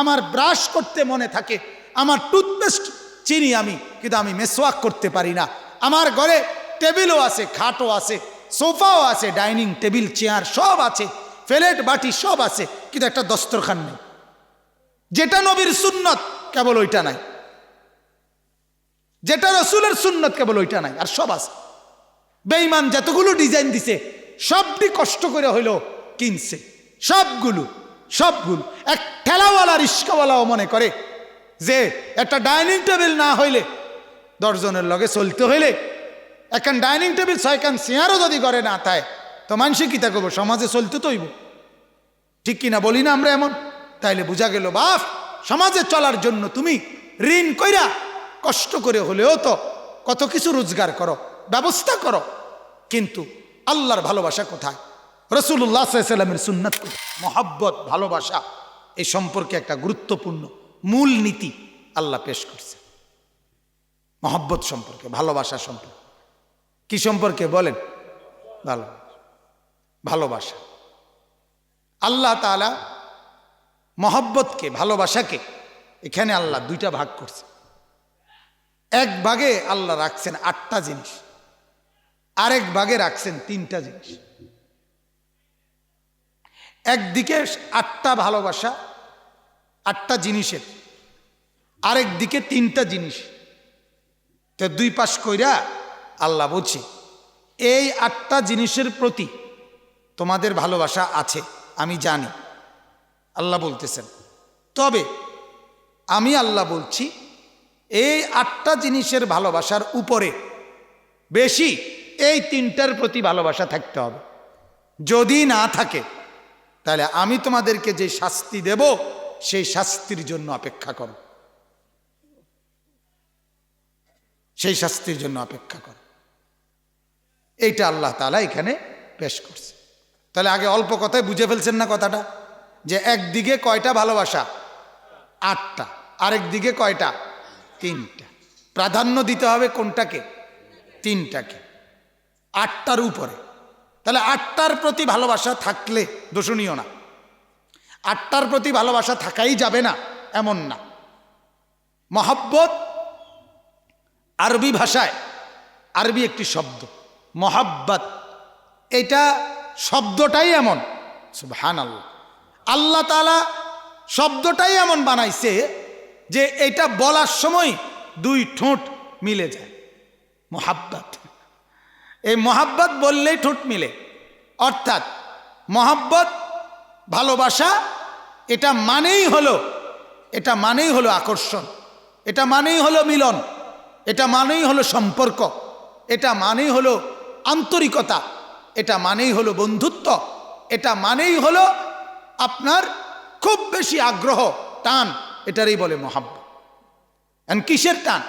আমার ব্রাশ করতে মনে থাকে, আমার টুথপেস্ট চিনি আমি, কিন্তু আমি মেসওয়াক করতে পারি না। আমার ঘরে টেবিলও আছে, খাটও আছে সোফাও আছে ডাইনিং টেবিল চেয়ার সব আছে ফ্লেট বাটি সব আছে, কিন্তু একটা দস্তরখান নেই। যেটা নবীর সুন্নত, কেবল ওইটা নাই। যেটা রসুলের সুন্নত, কেবল ওইটা নাই, আর সব আছে। বেইমান যতগুলো ডিজাইন দিছে, সবটি কষ্ট করে হইল কিনছে। সবগুলো। সবগুলো এক ঠেলাওয়ালা, রিস্কাওয়ালাও মনে করে যে একটা ডাইনিং টেবিল না হইলে দশজনের লগে চলতে হইলে একখান ডাইনিং টেবিল ছয়খান চেয়ারও যদি করে না তাই তো মানুষে কি তা করব সমাজে চলতে তৈব ঠিক কিনা বলি না আমরা এমন? তাইলে বোঝা গেল বাপ সমাজে চলার জন্য তুমি ঋণ কইরা কষ্ট করে হলেও তো কত কিছু রোজগার করো, ব্যবস্থা করো। কিন্তু আল্লাহর ভালোবাসা কোথায়? রসুল্লাহ সাল্লামের সুন্নাত মহাব্বত, ভালোবাসা, এই সম্পর্কে একটা গুরুত্বপূর্ণ মূল নীতি আল্লাহ পেশ করছে মহব্বত সম্পর্কে, ভালোবাসা সম্পর্কে। কি সম্পর্কে বলেন? ভালো। ভালোবাসা। আল্লাহ তালা মহব্বতকে, ভালোবাসাকে এখানে আল্লাহ দুইটা ভাগ করছে এক ভাগে আল্লাহ রাখছেন আটটা জিনিস, আরেক ভাগে রাখছেন তিনটা জিনিস। একদিকে আটটা ভালোবাসা, আটটা জিনিসের আরেক দিকে তিনটা জিনিস। তো দুই পাশ কইরা আল্লাহ বলছি, এই আটটা জিনিসের প্রতি তোমাদের ভালোবাসা আছে, আমি জানি। আল্লাহ বলতেছেন। তবে আমি আল্লাহ বলছি, এই আটটা জিনিসের ভালোবাসার উপরে বেশি এই তিনটার প্রতি ভালোবাসা থাকতে হবে। যদি না থাকে তাহলে আমি তোমাদেরকে যে শাস্তি দেব, সেই শাস্তির জন্য অপেক্ষা করো। সেই শাস্তির জন্য অপেক্ষা করো। এইটা আল্লাহ তালা এখানে পেশ করছে। তাহলে আগে অল্প কথায় বুঝে ফেলছেন না কথাটা? যে একদিকে কয়টা ভালোবাসা? আটটা। আরেক দিকে কয়টা? তিনটা। প্রাধান্য দিতে হবে কোনটাকে? তিনটাকে। আটটার উপরে। তাহলে আটটার প্রতি ভালোবাসা থাকলে দোষণীয় না। আটটার প্রতি ভালোবাসা থাকাই যাবে না, এমন না। মহাব্বত আরবি ভাষায়, আরবি একটি শব্দ। মহাব্বত, এটা শব্দটাই এমন। সুবহান আল্লাহ আল্লাহ তালা শব্দটাই এমন বানাইছে যে এটা বলার সময় দুই ঠোঁট মিলে যায়। মহাব্বত। এই মহাব্বত বললেই ঠোঁট মিলে। অর্থাৎ মহাব্বত, ভালোবাসা, এটা মানেই হলো, এটা মানেই হলো আকর্ষণ। এটা মানেই হলো মিলন। এটা মানেই হলো সম্পর্ক। এটা মানেই হলো আন্তরিকতা। এটা মানেই হলো বন্ধুত্ব। এটা মানেই হলো আপনার খুব বেশি আগ্রহ, টান, এটারই বলে মহাব্বত। কিসের টান?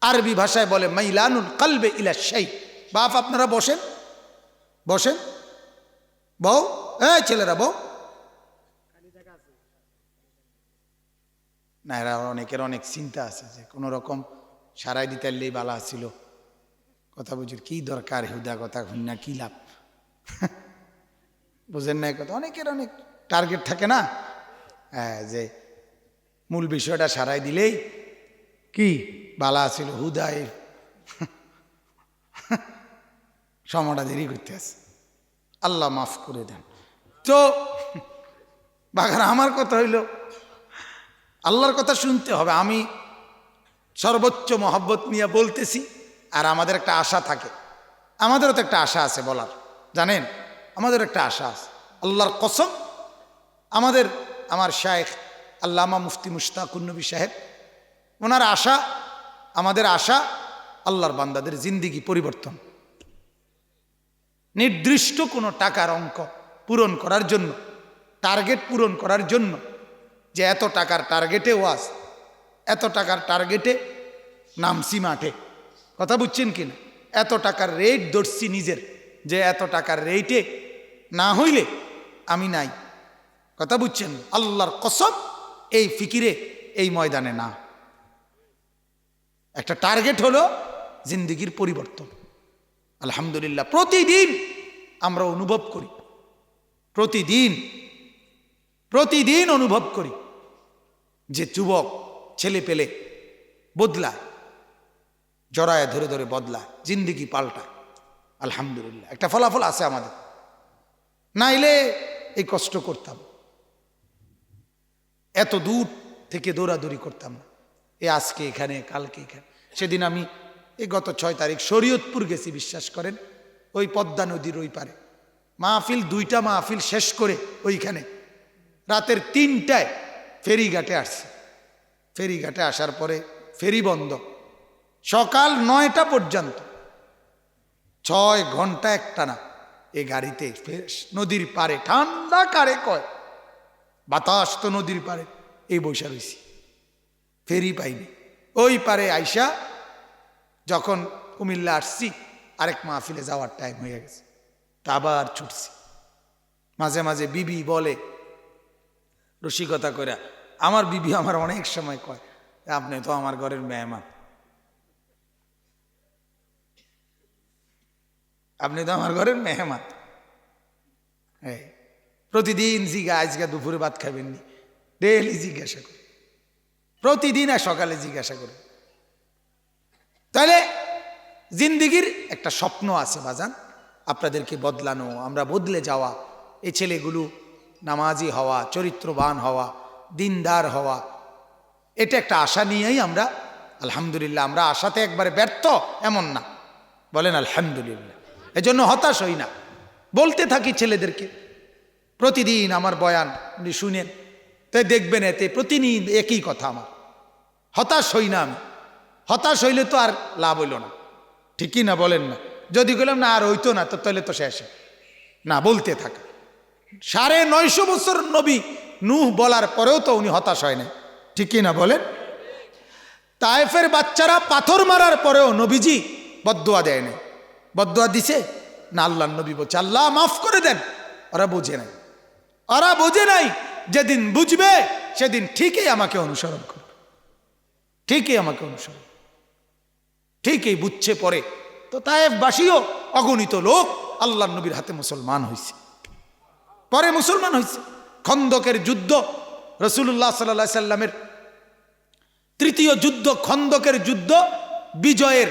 আরবি ভাষায় বলে, মাইলানুল কালবে ইলা সেই বাপ, আপনারা বসেন। বসেন। বউ, এই ছেলেরা, বউ। না, এরা অনেকের অনেক চিন্তা আছে যে কোনো রকম সারাই দিতে পারলেই বালা ছিল। কথা বুঝির কি দরকার, হুদা কথা না, কি লাভ? বুঝেন না কথা। অনেকের অনেক টার্গেট থাকে না। হ্যাঁ যে মূল বিষয়টা সারাই দিলেই কি? বালা ছিল হুদায় সময়টা দেরি করতে আছে। আল্লাহ মাফ করে দেন। তো বাঘার আমার কথা হইল, আল্লাহর কথা শুনতে হবে। আমি সর্বোচ্চ মহব্বত নিয়ে বলতেছি, আর আমাদের একটা আশা থাকে। আমাদেরও তো একটা আশা আছে বলার। জানেন? আমাদের একটা আশা আছে। আল্লাহর কসম, আমাদের, আমার শায়েখ আল্লামা মুফতি মুশতাকুন্নবী সাহেব ওনার আশা, আমাদের আশা, আল্লাহর বান্দাদের জিন্দিগি পরিবর্তন। নির্দিষ্ট কোনো টাকার অঙ্ক পূরণ করার জন্য, টার্গেট পূরণ করার জন্য যে এত টাকার টার্গেটে ওয়াজ, এত টাকার টার্গেটে নামছি মাঠে কথা বুঝছেন কি না? এত টাকার রেট ধরছি নিজের, যে এত টাকার রেটে না হইলে আমি নাই। কথা বুঝছেন? আল্লাহর কসম, এই ফিকিরে এই ময়দানে না। একটা টার্গেট হলো জিন্দিগির পরিবর্তন। আলহামদুলিল্লাহ, প্রতিদিন আমরা অনুভব করি। প্রতিদিন প্রতিদিন অনুভব করি যে যুবক ছেলে পেলে বদলা জড়ায় ধরে ধরে বদলা জিন্দিগি পাল্টা আলহামদুলিল্লাহ, একটা ফলাফল আছে আমাদের। নাইলে এই কষ্ট করতাম এত দূর থেকে দৌড়াদৌড়ি করতাম না। এ আজকে এখানে, কালকে এখানে। সেদিন আমি এই গত ছয় তারিখ শরীয়তপুর গেছি, বিশ্বাস করেন, ওই পদ্মা নদীর ওই পারে। মাহফিল, দুইটা মাহফিল শেষ করে ওইখানে। রাতের তিনটায় ফেরিঘাটে আসছে। ফেরিঘাটে আসার পরে ফেরি বন্ধ। সকাল নয়টা পর্যন্ত। ছয় ঘণ্টা একটা না এ গাড়িতে নদীর পারে। ঠান্ডা কারে কয়? বাতাস তো নদীর পারে। এই বৈশা রয়েছি ফেরি পাইনি। ওই পারে আইসা যখন কুমিল্লা আসছি, আরেক মাহফিলে যাওয়ার টাইম হয়ে গেছে। তা আবার ছুটছি। মাঝে মাঝে বিবি বলে রসিকতা করে আমার বিবি আমার অনেক সময় কয়, আপনি তো আমার ঘরের মেহমান। আপনি তো আমার ঘরের মেহমান। এই, প্রতিদিন জিগা আজকে দুপুরে ভাত খাবেননি ডেলি জিজ্ঞাসা করি। প্রতিদিন আর সকালে জিজ্ঞাসা করি। তাহলে জিন্দিগির একটা স্বপ্ন আছে বাজান, আপনাদেরকে বদলানো, আমরা বদলে যাওয়া এই ছেলেগুলো নামাজি হওয়া, চরিত্রবান হওয়া, দিনদার হওয়া, এটা একটা আশা নিয়েই আমরা, আলহামদুলিল্লাহ, আমরা আশাতে একবারে ব্যর্থ, এমন না। বলেন, আলহামদুলিল্লাহ। এজন্য হতাশ হই না। বলতে থাকি ছেলেদেরকে, প্রতিদিন আমার বয়ান উনি শুনেন, তাই দেখবেন এতে প্রতিদিন একই কথা আমার। হতাশ হই না আমি। হতাশ হইলে তো আর লাভ হইল না। ঠিকই না বলেন না। যদি বললাম না, আর হইতো না, তো তাহলে তো শেষ। না, বলতে থাকা। সাড়ে নয়শো বছর নবী নুহ বলার পরেও তো উনি হতাশ হয় না ঠিকই না বলেন? তায়েফের বাচ্চারা পাথর মারার পরেও নবীজি বদুয়া দেয় নাই। বদুয়া দিছে? না আল্লাহ নবী বলছে, আল্লাহ, মাফ করে দেন। ওরা বুঝে নাই। ওরা বুঝে নাই, যেদিন বুঝবে, সেদিন ঠিকই আমাকে অনুসরণ করবে। ঠিকই আমাকে অনুসরণ। ঠিকই বুঝছে পরে। তো তায়েফবাসীও অগণিত লোক আল্লাহ নবীর হাতে মুসলমান হয়েছে পরে মুসলমান হয়েছে খন্দকের যুদ্ধ রসুল্লাহ সাল্লা সাল্লামের তৃতীয় যুদ্ধ, খন্দকের যুদ্ধ, বিজয়ের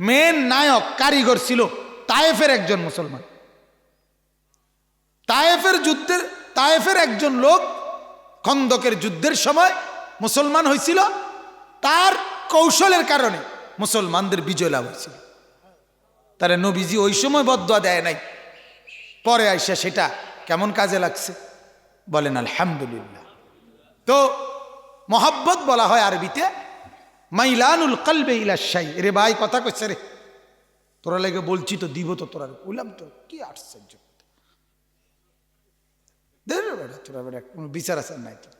মেন নায়ক, কারিগর ছিল তায়েফের একজন মুসলমান। তায়েফের যুদ্ধের, তায়েফের একজন লোক খন্দকের যুদ্ধের সময় মুসলমান হয়েছিল তার কৌশলের কারণে মুসলমানদের বিজয় লাভ হয়েছিল। তারা নবীজি ওই সময় বদয়া দেয় নাই। পরে আইসা সেটা কেমন কাজে লাগছে? বলেন, আলহামদুলিল্লাহ। তো মহাব্বত বলা হয় আরবিতে, মাইলানুল কলবে ইলাশাই রে ভাই, কথা কইছে রে। তোরা লেগে বলছি তো দিব তো তোরা। বললাম তো, কি আশ্চর্য বিচার আসার নাই তো।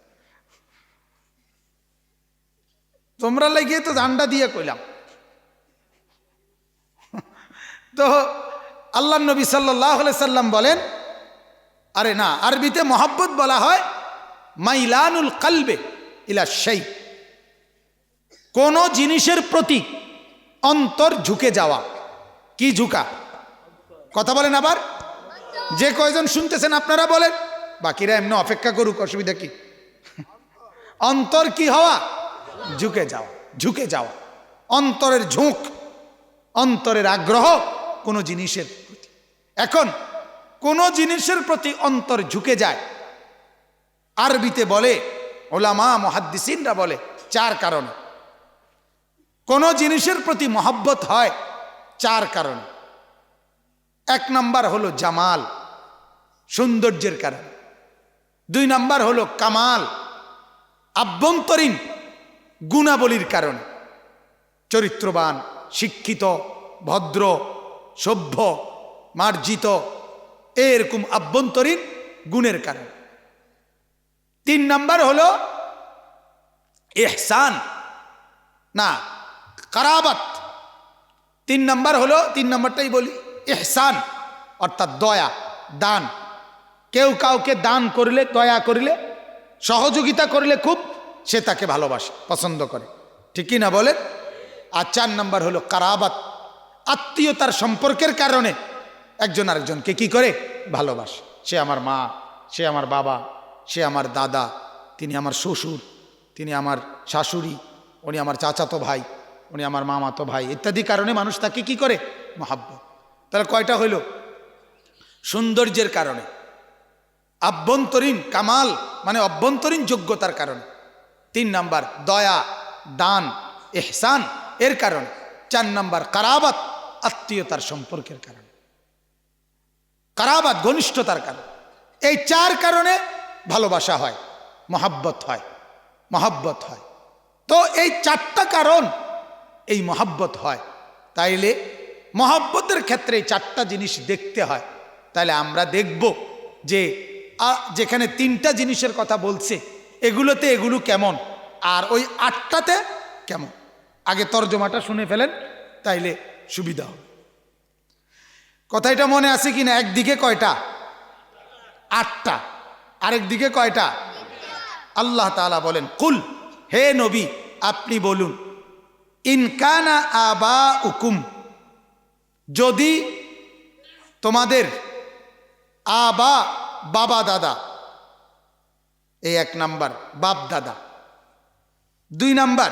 তোমরা লেগে তো জান্ডা দিয়ে কইলাম। তো আল্লাহ নবী সাল্লাহ সাল্লাম বলেন, আরে না, আরবিতে মহাব্বত বলা হয়, মাইলানুল কালবে ইলা সেই কোন জিনিসের প্রতি অন্তর ঝুঁকে যাওয়া, কি ঝুঁকা? কথা বলেন আবার। যে কয়জন শুনতেছেন আপনারা বলেন, বাকিরা এমনি অপেক্ষা করুক, অসুবিধা কি? অন্তর কি হওয়া? ঝুঁকে যাওয়া ঝুঁকে যাওয়া অন্তরের ঝুঁক, অন্তরের আগ্রহ কোনো জিনিসের প্রতি। এখন কোনো জিনিসের প্রতি অন্তর ঝুঁকে যায়। আরবিতে বলে, ওলামা, মহাদ্দিসিনরা বলে, চার কারণে। কোনো জিনিসের প্রতি মহব্বত হয় চার কারণে। এক নাম্বার হলো জামাল, সৌন্দর্যের কারণে। দুই নাম্বার হলো কামাল, আভ্যন্তরীণ গুণাবলীর কারণে। চরিত্রবান, শিক্ষিত, ভদ্র, সভ্য, মার্জিত, এরকম আভ্যন্তরীণ গুণের কারণে। তিন নাম্বার হলো এহসান না, কারাবাত। তিন নাম্বার হলো, তিন নাম্বারটাই বলি এহসান অর্থাৎ দয়া, দান। কেউ কাউকে দান করলে, দয়া করলে, সহযোগিতা করলে খুব সে তাকে ভালোবাসে, পছন্দ করে। ঠিকই না বলে আর চার নাম্বার হলো কারাবাত। আত্মীয়তার সম্পর্কের কারণে একজন আরেকজনকে কি করে? ভালোবাসে। সে আমার মা, সে আমার বাবা, সে আমার দাদা, তিনি আমার শ্বশুর, তিনি আমার শাশুড়ি, উনি আমার চাচাতো ভাই, উনি আমার মামাতো ভাই, ইত্যাদি কারণে মানুষ তাকে কি করে? মহাব্বত। তাহলে কয়টা হইল? সৌন্দর্যের কারণে। আভ্যন্তরীণ কামাল মানে অভ্যন্তরীণ যোগ্যতার কারণে। তিন নাম্বার দয়া, দান, এহসান, এর কারণে। চার নাম্বার কারাবাত, আত্মীয়তার সম্পর্কের কারণে। কারাবাত ঘনিষ্ঠতার কারণে। এই চার কারণে ভালোবাসা হয়, মহাব্বত হয় মহাব্বত হয়। তো এই চারটা কারণ এই মহাব্বত হয়। তাইলে মহাব্বতের ক্ষেত্রে এই চারটা জিনিস দেখতে হয়। তাহলে আমরা দেখব যে যেখানে তিনটা জিনিসের কথা বলছে এগুলোতে এগুলো কেমন? আর ওই আটটাতে কেমন? আগে তর্জমাটা শুনে ফেলেন, তাইলে সুবিধা হবে। কথা এটা মনে আছে কি না একদিকে কয়টা? আটটা। আরেক দিকে কয়টা? আল্লাহ তাআলা বলেন, কুল, হে নবী, আপনি বলুন ইনকানা আবা উকুম যদি তোমাদের আবা, বাবা, দাদা এই এক নাম্বার, বাপ দাদা। দুই নাম্বার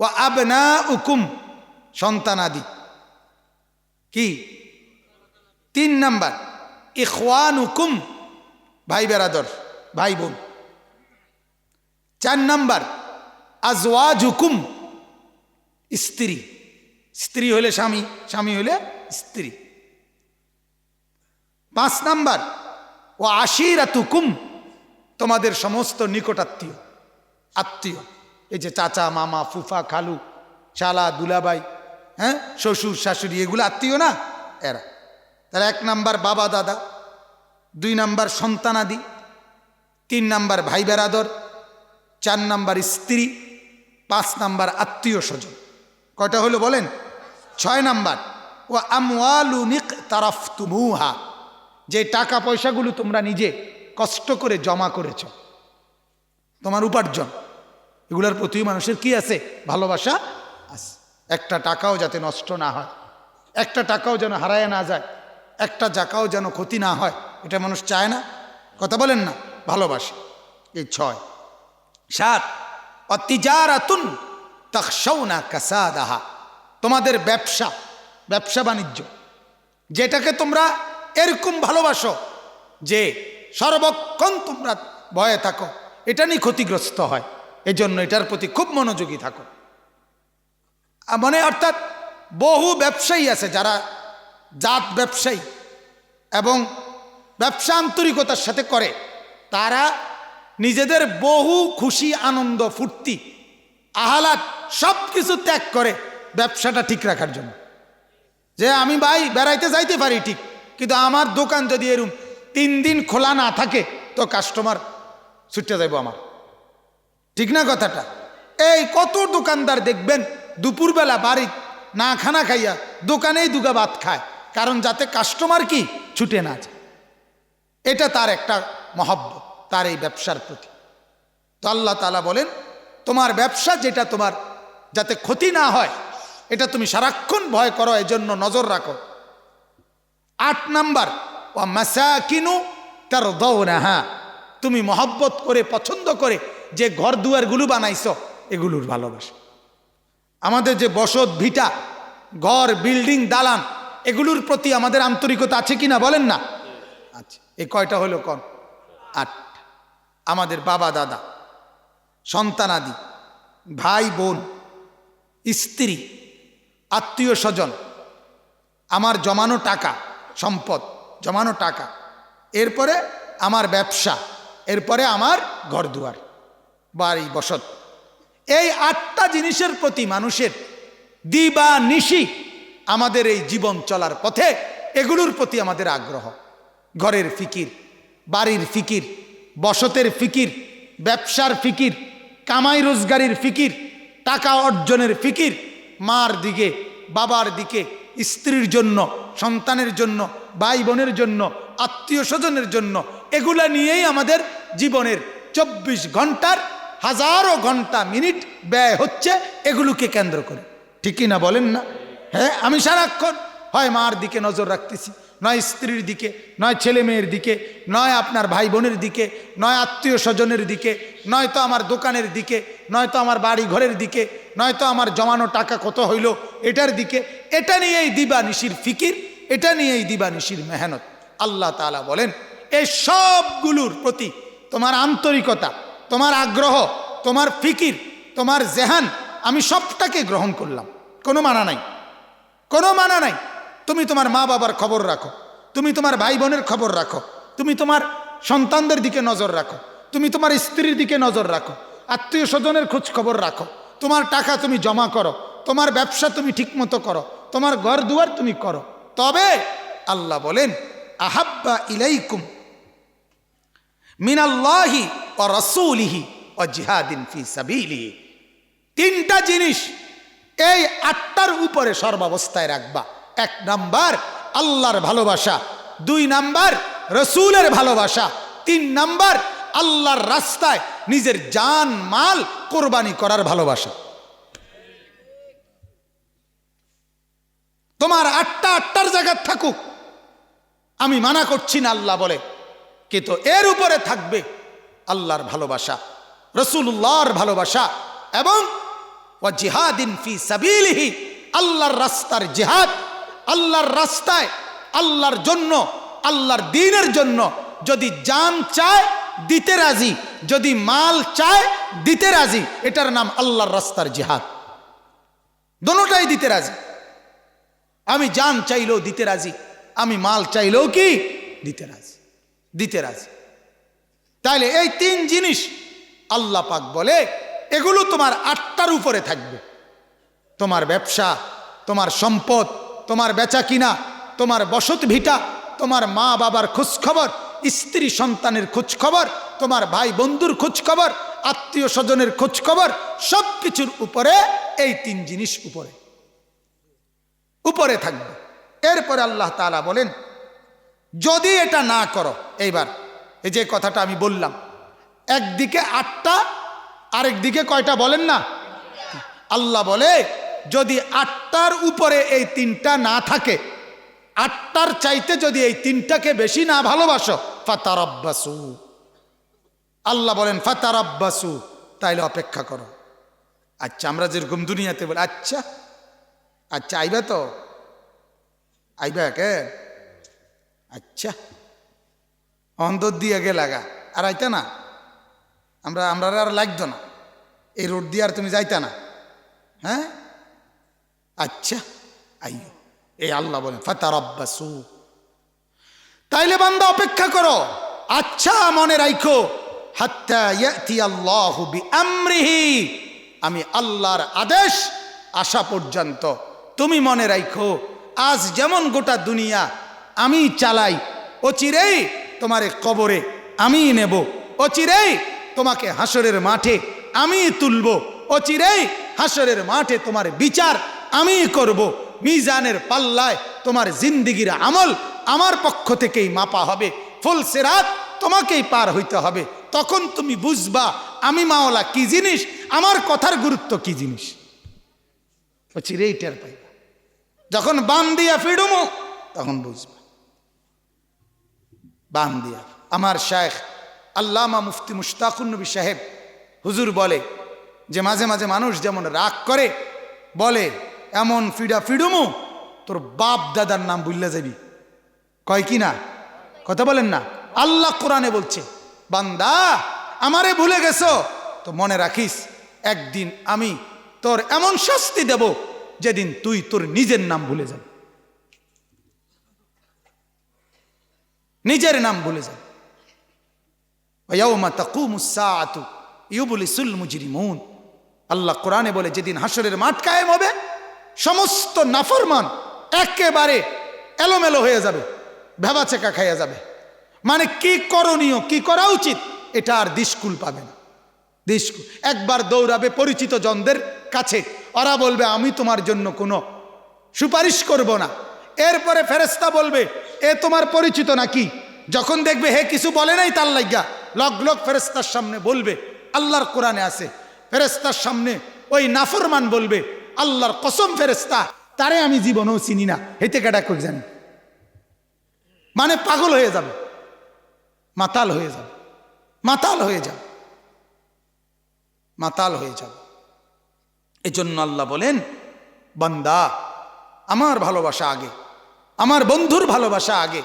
ও আবনা উকুম সন্তানাদি কি? তিন নাম্বার ইখওয়ান হুকুম ভাই বেরাদর, ভাই বোন। চার নাম্বার আজওয়াজ হুকুম স্ত্রী। স্ত্রী হলে স্বামী স্বামী হলে স্ত্রী। পাঁচ নাম্বার ও আশিরাত হুকুম তোমাদের সমস্ত নিকটাত্মীয়, আত্মীয়। এই যে চাচা, মামা, ফুফা, খালু, শালা দুলাবাই হ্যাঁ? শ্বশুর, শাশুড়ি, এগুলো আত্মীয় না? এরা। তাহলে এক নাম্বার বাবা, দাদা, দুই নাম্বার সন্তানাদি, তিন নাম্বার ভাই বেরাদর, চার নাম্বার স্ত্রী, পাঁচ নাম্বার আত্মীয় স্বজন। কয়টা হলো বলেন? ছয় নাম্বার। ও আমওয়ালুনিক তারাফ তুমুহা যে টাকা পয়সাগুলো তোমরা নিজে কষ্ট করে জমা করেছ। তোমার উপার্জন। এগুলোর প্রতি মানুষের কি আছে? ভালোবাসা আছে। একটা টাকাও যাতে নষ্ট না হয়। একটা টাকাও যেন হারায় না যায়। একটা টাকাও যেন ক্ষতি না হয়। এটা মানুষ চায় না। কথা বলেন না। ভালোবাসে। এই ছয়। সাত। অতিজারাতুন তখসৌনা কাসাদাহা। তোমাদের ব্যবসা ব্যবসা বাণিজ্য। যেটাকে তোমরা এরকম ভালোবাসো যে সর্বক্ষণ তোমরা ভয়ে থাকো। এটা নিয়ে ক্ষতিগ্রস্ত হয়। এজন্য এটার প্রতি খুব মনোযোগী থাকো। মানে অর্থাৎ বহু ব্যবসায়ী আছে যারা জাত ব্যবসায়ী এবং ব্যবসা আন্তরিকতার সাথে করে। তারা নিজেদের বহু খুশি, আনন্দ, ফুর্তি, আহ্লাদ সব কিছু ত্যাগ করে ব্যবসাটা ঠিক রাখার জন্য। যে আমি ভাই বেড়াইতে যাইতে পারি ঠিক, কিন্তু আমার দোকান যদি এরম তিন দিন খোলা না থাকে, তো কাস্টমার ছুটে যাইব আমার। ঠিক না কথাটা? এই কত দোকানদার দেখবেন, দুপুরবেলা বাড়ি না খানা খাইয়া দোকানেই দুগা ভাত খায়, কারণ যাতে কাস্টমার কি ছুটে না যায়। এটা তার একটা মহব্বত, তার এই ব্যবসার প্রতি। তো আল্লাহ তালা বলেন, তোমার ব্যবসা যেটা তোমার যাতে ক্ষতি না হয়, এটা তুমি সারাক্ষণ ভয় করো, এজন্য নজর রাখো। আট নাম্বার ও মাসাকিনু তার দৌ না হ্যাঁ তুমি মহব্বত করে, পছন্দ করে যে ঘর দুয়ারগুলো বানাইছ, এগুলোর ভালোবাসা। আমাদের যে বসত ভিটা, ঘর, বিল্ডিং, দালান, এগুলোর প্রতি আমাদের আন্তরিকতা আছে কি না বলেন না? আচ্ছা এই কয়টা হলো কন? আট। আমাদের বাবা, দাদা সন্তানাদি ভাই, বোন, স্ত্রী, আত্মীয় স্বজন, আমার জমানো টাকা, সম্পদ জমানো টাকা। এরপরে আমার ব্যবসা, এরপরে আমার ঘরদুয়ার, বাড়ি, বসত। এই আটটা জিনিসের প্রতি মানুষের দিবা নিশি আমাদের এই জীবন চলার পথে, এগুলোর প্রতি আমাদের আগ্রহ। ঘরের ফিকির, বাড়ির ফিকির, বসতের ফিকির, ব্যবসার ফিকির, কামাই রোজগারির ফিকির, টাকা অর্জনের ফিকির, মার দিকে, বাবার দিকে স্ত্রীর জন্য, সন্তানের জন্য ভাই বোনের জন্য আত্মীয় স্বজনের জন্য, এগুলা নিয়েই আমাদের জীবনের চব্বিশ ঘণ্টার হাজারো ঘণ্টা মিনিট ব্যয় হচ্ছে এগুলোকে কেন্দ্র করে। ঠিকই না বলেন না? হ্যাঁ আমি সারাক্ষণ হয় মার দিকে নজর রাখতেছি। নয় স্ত্রীর দিকে নয় ছেলে মেয়ের দিকে নয় আপনার ভাই বোনের দিকে নয় আত্মীয় স্বজনের দিকে নয়তো আমার দোকানের দিকে নয়তো আমার বাড়ি ঘরের দিকে নয়তো আমার জমানো টাকা কত হইল এটার দিকে। এটা নিয়েই দিবা নিশির ফিকির, এটা নিয়েই দিবা নিশির মেহনত। আল্লাহ তালা বলেন এই সবগুলোর প্রতি তোমার আন্তরিকতা, তোমার আগ্রহ, তোমার ফিকির, তোমার জেহান আমি সবটাকে গ্রহণ করলাম। কোনো মানা নাই, কোনো মানা নাই। তুমি তোমার মা বাবার খবর রাখো। তুমি তোমার ভাই বোনের খবর রাখো। তুমি তোমার সন্তানদের দিকে নজর রাখো। তুমি তোমার স্ত্রীর দিকে নজর রাখো। আত্মীয় স্বজনের খোঁজ খবর রাখো। তোমার টাকা তুমি জমা করো। তোমার ব্যবসা তুমি ঠিকমতো করো। তোমার ঘর দুয়ার তুমি করো। তবে আল্লাহ বলেন, আহাব্বা ইলাইকুম মিনাল্লাহি ও রসুলিহি ও জিহাদিন ফি সাবিলিহি। তিনটা জিনিস এই আটটার উপরে সর্বাবস্থায় রাখবা। এক নাম্বার আল্লাহর ভালোবাসা, দুই নাম্বার রসুলের ভালোবাসা, তিন নাম্বার আল্লাহর রাস্তায় নিজের জান, মাল কোরবানি করার ভালোবাসা। তোমার আটটা আটটার জায়গা থাকুক। আমি মানা করছি না আল্লাহ বলে, কিন্তু এর উপরে থাকবে আল্লাহর ভালোবাসা রসুল্লাহর ভালোবাসা এবং ও জিহাদিন ফি সাবিলিহি, আল্লাহর রাস্তার জিহাদ আল্লাহর রাস্তায়, আল্লাহর জন্য, আল্লাহর দিনের জন্য যদি জান চায়, দিতে রাজি। যদি মাল চায়, দিতে রাজি। এটার নাম আল্লাহর রাস্তার জিহাদ। দোনোটাই দিতে রাজি। আমি জান চাইলেও দিতে রাজি, আমি মাল চাইলেও কি? দিতে রাজি। দিতে রাজি। তাইলে এই তিন জিনিস আল্লাহ পাক বলে, এগুলো তোমার আটটার উপরে থাকবে। তোমার ব্যবসা, তোমার সম্পদ তোমার বেচা কিনা, তোমার বসত ভিটা, তোমার মা বাবার খোঁজ খবর স্ত্রী সন্তানের খোঁজ খবর তোমার ভাই বন্ধুর খোঁজ খবর আত্মীয় স্বজনের খোঁজ খবর সব কিছুর উপরে এই তিন জিনিস উপরে। উপরে থাকবে। এরপরে আল্লাহ তালা বলেন, যদি এটা না করো, এইবার, এই যে কথাটা আমি বললাম, একদিকে আটটা আরেক দিকে কয়টা বলেন না? আল্লাহ বলে যদি আটটার উপরে এই তিনটা না থাকে, আটটার চাইতে যদি এই তিনটাকে বেশি না ভালোবাসো, ফাতারব্বাসু। আল্লাহ বলেন, ফাতারব্বাসু, তাইলে অপেক্ষা করো। আচ্ছা আমরা যেরকম দুনিয়াতে বলি আচ্ছা আচ্ছা আইবা তো? আইবা কে আচ্ছা। অন্তর দিয়ে গে লাগা, আর আইতা না? আমরা আমরা আর লাগতো না। এই রোড দিয়ে আর তুমি যাইতা না। হ্যাঁ? আচ্ছা আইও এই আল্লাহ বলেন ফাতার আব্বাসু তাইলে বান্দা অপেক্ষা করো। আচ্ছা মনে রাখো আমি আল্লাহর আদেশ আসা পর্যন্ত তুমি মনে রাখো আজ যেমন গোটা দুনিয়া আমি চালাই ও চিরেই তোমার কবরে আমি নেব ও চিরেই তোমাকে হাসরের মাঠে আমি তুলব ও চিরেই হাসরের মাঠে তোমার বিচার আমি করব। মিজানের পাল্লায় তোমার জিন্দিগির আমল আমার পক্ষ থেকেই মাপা হবে। ফুল সেরাত তোমাকেই পার হইতে হবে। তখন তুমি বুঝবা, আমি মাওলা কি জিনিস, আমার কথার গুরুত্ব কি জিনিস। ও চিরেই টের পাইবা। যখন বাম দিয়া ফিডুমো, তখন বুঝবা। বাম দিয়া। আমার শেখ আল্লামা মুফতি মুশতাকুন নবী সাহেব হুজুর বলে, যে মাঝে মাঝে মানুষ যেমন রাগ করে, বলে এমন ফিডা ফিডুমু, তোর বাপ দাদার নাম বুঝলে যাবি। কয় কি না? কথা বলেন না। আল্লাহ কোরআনে বলছে, বান্দা, আমারে ভুলে গেছো? তো মনে রাখিস, একদিন আমি তোর এমন শাস্তি দেব যেদিন তুই তোর নিজের নাম ভুলে যাবি। নিজের নাম ভুলে যাবি। আল্লাহ কোরআনে বলে, যেদিন হাসরের মাঠ কায়েম হবে সমস্ত নাফরমান একেবারে এলোমেলো হয়ে যাবে, ভেবা চেকা খাইয়া যাবে। মানে কি করণীয়, কি করা উচিত, এটা আর দিশকুল পাবে না। দিশকুল। একবার দৌড়াবে পরিচিত জনদের কাছে, ওরা বলবে, আমি তোমার জন্য কোনো সুপারিশ করব না। এরপরে ফেরেস্তা বলবে, এ তোমার পরিচিত নাকি? যখন দেখবে, হে, কিছু বলে নাই তার লাগিয়া লগ লগ ফেরেস্তার সামনে বলবে, আল্লাহর কোরআনে আছে। ফেরেস্তার সামনে ওই নাফরমান বলবে আল্লাহর কসম ফেরেস্তা তারে আমি জীবনেও চিনি না। হেতে কেটা কই জানি? মানে পাগল হয়ে যাবে। মাতাল হয়ে যাবে। মাতাল হয়ে যাবে। মাতাল হয়ে যাবে। এজন্য আল্লাহ বলেন, বান্দা, আমার ভালোবাসা আগে। আমার বন্ধুর ভালোবাসা আগে।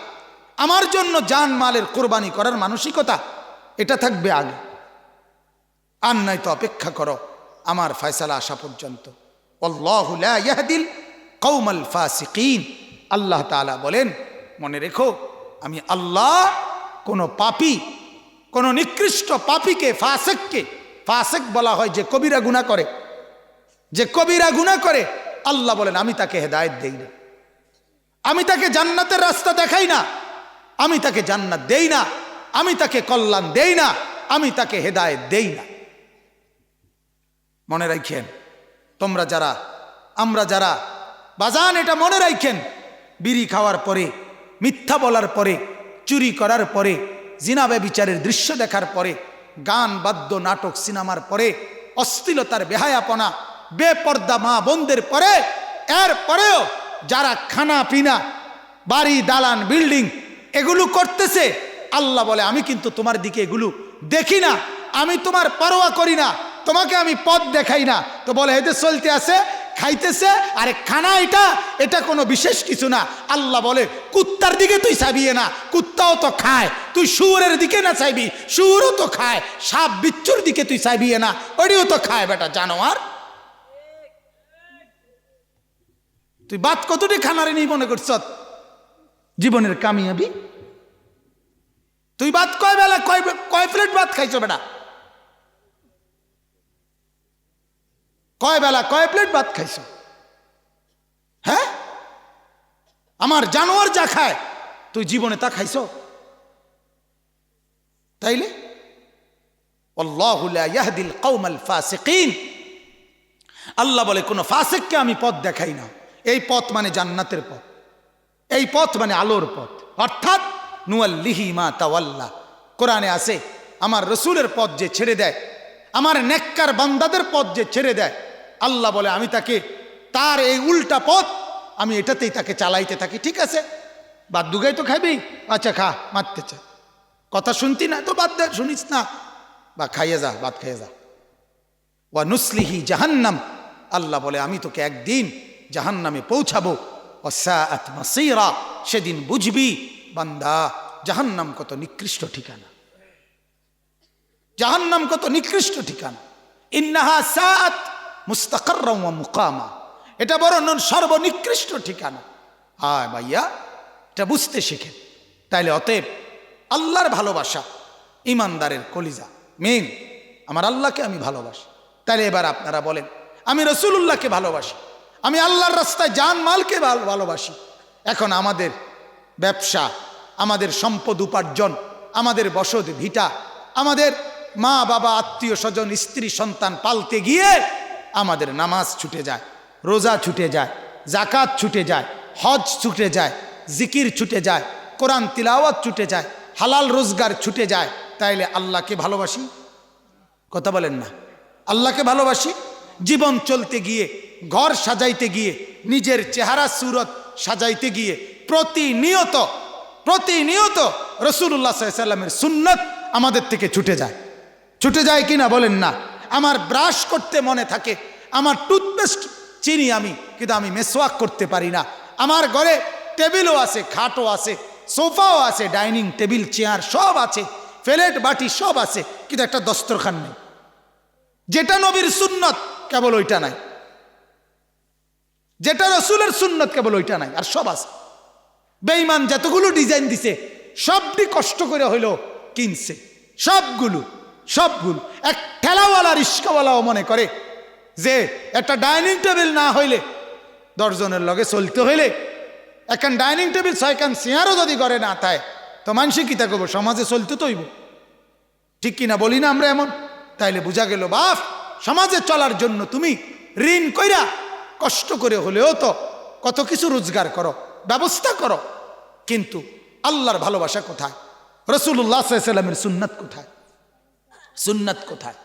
আমার জন্য যান মালের কোরবানি করার মানসিকতা, এটা থাকবে আগে। আর নাই তো অপেক্ষা করো, আমার ফয়সালা আসা পর্যন্ত। অল্লাহ লা ইয়াহদিল কৌমাল ফাসিকিন। আল্লাহ তাআলা বলেন, মনে রেখো, আমি আল্লাহ, কোনো পাপি, কোনো নিকৃষ্ট পাপিকে, ফাসেককে, ফাসেক বলা হয় যে কবিরা গুণা করে, যে কবিরা গুণা করে, আল্লাহ বলেন, আমি তাকে হেদায়েত দেই না। আমি তাকে জান্নাতের রাস্তা দেখাই না। আমি তাকে জান্নাত দেই না। আমি তাকে কল্যাণ দেই না। আমি তাকে হেদায়েত দেই না। মনে রাখেন তোমরা যারা, আমরা যারা, বাজান এটা মনে রাখেন বিড়ি খাওয়ার পরে, মিথ্যা বলার পরে, চুরি করার পরে জিনাবে বিচারের দৃশ্য দেখার পরে, গান, বাদ্য, নাটক, সিনেমার পরে, অশ্লীলতার বেহায়াপনা, বেপর্দা মা বোনদের পরে, এর পরেও যারা খানা পিনা, বাড়ি, দালান, বিল্ডিং এগুলো করতেছে, আল্লাহ বলে, আমি কিন্তু তোমার দিকে এগুলো দেখি না, আমি তোমার পরোয়া করি না। তোমাকে আমি পথ দেখাই না। তো বলে এদের চলতে আছে, খাইতেছে, আরে খানা এটা এটা কোনো বিশেষ কিছু না। আল্লাহ বলে, কুত্তার দিকে তুই চাইবিয়ে না, কুত্তাও তো খায়। তুই শুয়োরের দিকে না চাইবি, শুয়োরও তো খায়। সাপ বিচ্ছুর দিকে তুই চাইবিয়ে না ওটিও তো খায়, বেটা জানোয়ার। তুই বাদ কতটি খানারে নেই মনে করছ? জীবনের কামিয়াবি। তুই ভাত কয় বেলা, কয় কয় প্লেট ভাত খাইছো বেটা? কয় বেলা, কয় প্লেট ভাত খাইছো? হ্যাঁ? আমার জানোয়ার যা খায়, তুই জীবনে তা খাইছো? তাইলে? ইয়াহদিল কৌমাল ফাসিকিন। আল্লাহ বলে, কোনো ফাসেককে আমি পথ দেখাই না। এই পথ মানে জান্নাতের পথ। এই পথ মানে আলোর পথ। অর্থাৎ, নুয়াল্লিহি মা তাওয়াল্লা। কোরআনে আছে, আমার রসুলের পথ যে ছেড়ে দেয় আমার নেককার বান্দাদের পথ যে ছেড়ে দেয়। আল্লাহ বলে, আমি তাকে, তার এই উল্টা পথ, আমি এটাতেই তাকে চালাইতে থাকি, ঠিক আছে? বাদ দুগাই তো খাবি। আচ্ছা খা, মারতে চা। কথা শুনতি না তো বাদ দে, শুনিস না। বা খাইয়ে যা, বাদ খাইয়ে যা। ওয়া নুসলিহি জাহান্নাম। আল্লাহ বলে, আমি তোকে একদিন জাহান্নামে পৌঁছাবো। সেদিন বুঝবি, বান্দা, জাহান্নাম কত নিকৃষ্ট ঠিকানা। জাহান্নাম কত নিকৃষ্ট ঠিকানা। ইন্নাহা সাআত মুস্তাকাররাম মুকামা। এটা বড় সর্বনিকৃষ্ট ঠিকানা। হায় ভাইয়া, এটা বুঝতে শিখে। তাইলে অতএব আল্লাহর ভালোবাসা ইমানদারের কলিজা। মেন আমার আল্লাহকে আমি ভালোবাসি। তাইলে এবার আপনারা বলেন, আমি রসুল্লাহকে ভালোবাসি। আমি আল্লাহর রাস্তায় জান মালকে ভালোবাসি। এখন আমাদের ব্যবসা, আমাদের সম্পদ উপার্জন, আমাদের বসত ভিটা, আমাদের মা, বাবা, আত্মীয় স্বজন, স্ত্রী, সন্তান পালতে গিয়ে আমাদের নামাজ ছুটে যায়, রোজা ছুটে যায় জাকাত ছুটে যায়, হজ ছুটে যায়, জিকির ছুটে যায়, কোরআন তিলাওয়াত ছুটে যায়, হালাল রোজগার ছুটে যায়। তাইলে আল্লাহকে ভালোবাসি? কথা বলেন না। আল্লাহকে ভালোবাসি? জীবন চলতে গিয়ে, ঘর সাজাইতে গিয়ে, নিজের চেহারা, সুরত সাজাইতে গিয়ে, প্রতিনিয়ত প্রতিনিয়ত রসুল্লাহ সাল্লামের সুন্নত আমাদের থেকে ছুটে যায়। ছুটে যায় কিনা বলেন না। আমার ব্রাশ করতে মনে থাকে, আমার টুথপেস্ট চিনি আমি, কিন্তু আমি মেসওয়াক করতে পারি না। আমার ঘরে টেবিলও আছে, খাটও আছে সোফাও আছে ডাইনিং টেবিল চেয়ার সব আছে ফ্লেট বাটি সব আছে, কিন্তু একটা দস্তরখান নেই। যেটা নবীর সুন্নত, কেবল ওইটা নাই। যেটা রসুলের সুন্নত, কেবল ওইটা নাই, আর সব আছে। বেইমান যতগুলো ডিজাইন দিছে, সবটি কষ্ট করে হইল কিনছে। সবগুলো। সবগুলো এক ঠেলাওয়ালা, রিস্কাওয়ালাও মনে করে যে একটা ডাইনিং টেবিল না হইলে দশজনের লগে চলতে হইলে এখন ডাইনিং টেবিল ছয়খান চেয়ারও যদি করে না তাই তো মানুষে কি তা করব সমাজে চলতে তৈব ঠিক কিনা বলি না আমরা এমন? তাইলে বোঝা গেল, বাপ, সমাজে চলার জন্য তুমি ঋণ কইরা কষ্ট করে হলেও তো কত কিছু রোজগার করো, ব্যবস্থা করো। কিন্তু আল্লাহর ভালোবাসা কোথায়? রসুল্লাহ সাল্লামের সুন্নাত কোথায়? সুন্নাত কোথায়?